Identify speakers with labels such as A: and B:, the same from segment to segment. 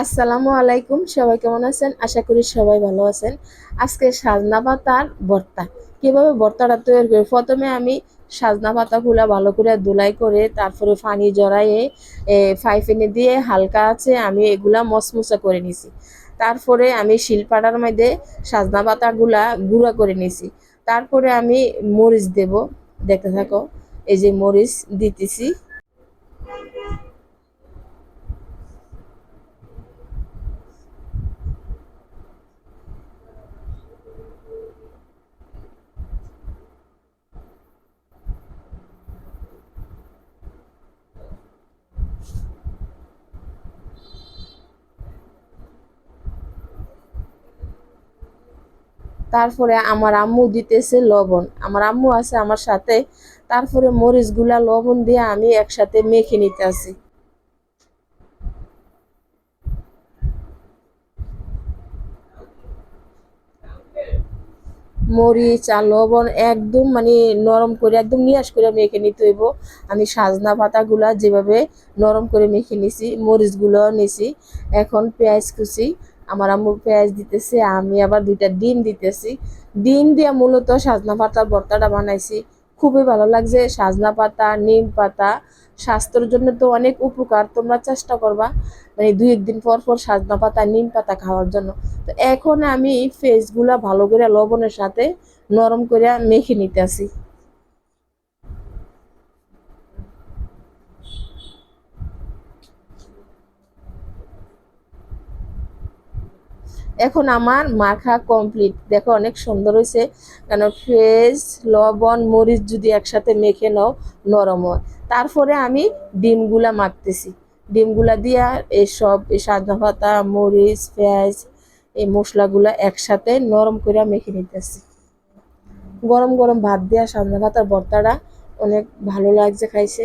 A: আসসালামু আলাইকুম, সবাই কেমন আছেন? আশা করি সবাই ভালো আছেন। আজকে সাজনা পাতার ভর্তা। কীভাবে ভর্তাটা তৈরি করি? প্রথমে আমি সাজনা পাতাগুলো ভালো করে ধুলাই করে তারপরে পানি জড়াইয়ে ফাইফেনে দিয়ে হালকা আছে, আমি এগুলা মচমচা করে নিছি। তারপরে আমি শিলপাটার মধ্যে সাজনা পাতাগুলা গুঁড়া করে নিছি। তারপরে আমি মরিচ দেব। দেখতে থাকো, এই যে মরিচ দিতেছি। তারপরে আমার আম্মু দিতেছে লবণ। আমার আম্মু আছে আমার সাথে। তারপরে মরিচগুলা, লবণ দিয়ে আমি একসাথে মেখে নিতে আসি মরিচ আর লবণ একদম মানে নরম করে, একদম নিয়াস করে মেখে নিতে হইব। আমি সাজনা পাতাগুলা যেভাবে নরম করে মেখে নিছি মরিচগুলো নিছি। এখন পেঁয়াজ কুচি আমার আম্মু পেঁয়াজ দিতেছে, আমি আবার দুইটা ডিম দিতেছি। ডিম দিয়ে মূলত সাজনা পাতার ভর্তাটা বানাইছি। খুবই ভালো লাগছে, সাজনা পাতা, নিম পাতা, স্বাস্থ্যের জন্য তো অনেক উপকার, তোমরা চেষ্টা করবা মানে দুই একদিন পর পর সাজনা পাতা, নিম পাতা খাওয়ার জন্য। তো এখন আমি ফেসগুলা ভালো করে লবণের সাথে নরম করে মেখে নিতে আসি এখন আমার মাখা কমপ্লিট। দেখো অনেক সুন্দর হয়েছে। কেন ফ্রেশ, লবণ, মরিচ যদি একসাথে মেখে নাও, নরম হয়। তারপরে আমি ডিমগুলা মাখতেছি। ডিমগুলা দিয়া এসব, এই সাজনা পাতা, মরিচ, পেঁয়াজ, এই মশলাগুলা একসাথে নরম করে মেখে নিতেছি। গরম গরম ভাত দেওয়া সাজনা পাতার ভর্তাটা অনেক ভালো লাগছে খাইছে।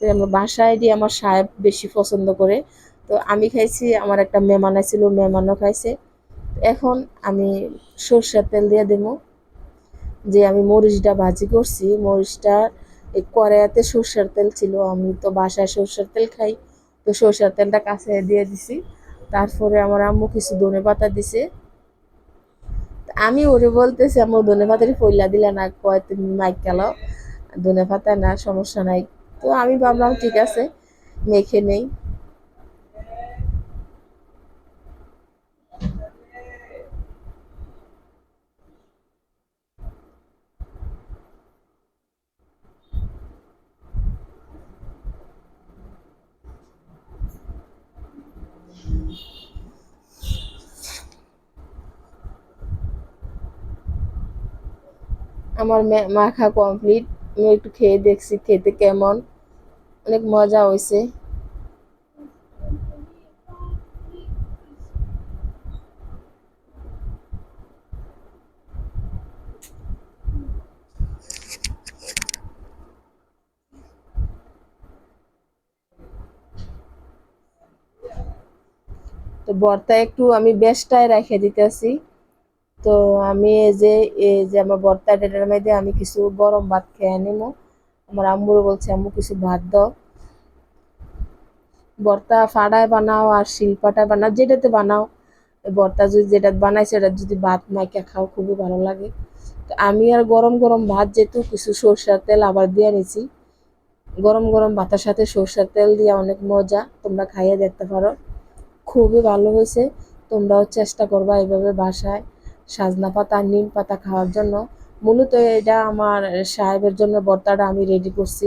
A: আমার বাসায় দিয়ে আমার সাহেব বেশি পছন্দ করে। তো আমি খাইছি, আমার একটা মেহমান আছিল, মেহমানও খাইছে। এখন আমি সর্ষের তেল দিয়ে দেব। যে আমি মরিচটা ভাজি করছি, মরিচটা এই কড়াইয়াতে সর্ষের তেল ছিল, আমি তো বাসায় সর্ষের তেল খাই, তো সর্ষের তেলটা কাছে দিয়ে দিছি। তারপরে আমার আম্মু কিছু ধনে পাতা দিছে। আমি ওরে বলতেছি আমার ধনে পাতারই পইলা দিলে না, কয় তুমি মাইক গেলাও ধনে পাতা না, সমস্যা নাই। তো আমি ভাবলাম, ঠিক আছে, মেখে নেই। আমার মাখা কমপ্লিট আমি একটু খেয়ে দেখছি খেতে কেমন। অনেক মজা হয়েছে। তো বর্তা একটু আমি বেশটায় রেখে দিতেছি। তো আমি এই যে এই যে আমার বর্তা ডেটার মধ্যে আমি কিছু গরম ভাত খেয়ে নেব আমার আম্মুরও বলছে, আম্মু, কিছু ভাত দাও। বর্তা ফাড়ায় বানাও আর শিলপাটায় বানাও, যেটাতে বানাও। বর্তা যদি যেটা বানাই সেটা যদি ভাত মাইকা খাও, খুবই ভালো লাগে। তো আমি আর গরম গরম ভাত যেহেতু কিছু সরষের তেল আবার দিয়ে নিছি। গরম গরম ভাতের সাথে সরষের তেল দিয়ে অনেক মজা, তোমরা খাইয়ে দেখতে পারো। খুবই ভালো হয়েছে, তোমরাও চেষ্টা করবা এইভাবে বাসায়। সাজনা পাতা, নিম পাতা খাওয়ার জন্য। মূলত এটা আমার সাহেবের জন্য বর্তাটা আমি রেডি করছি।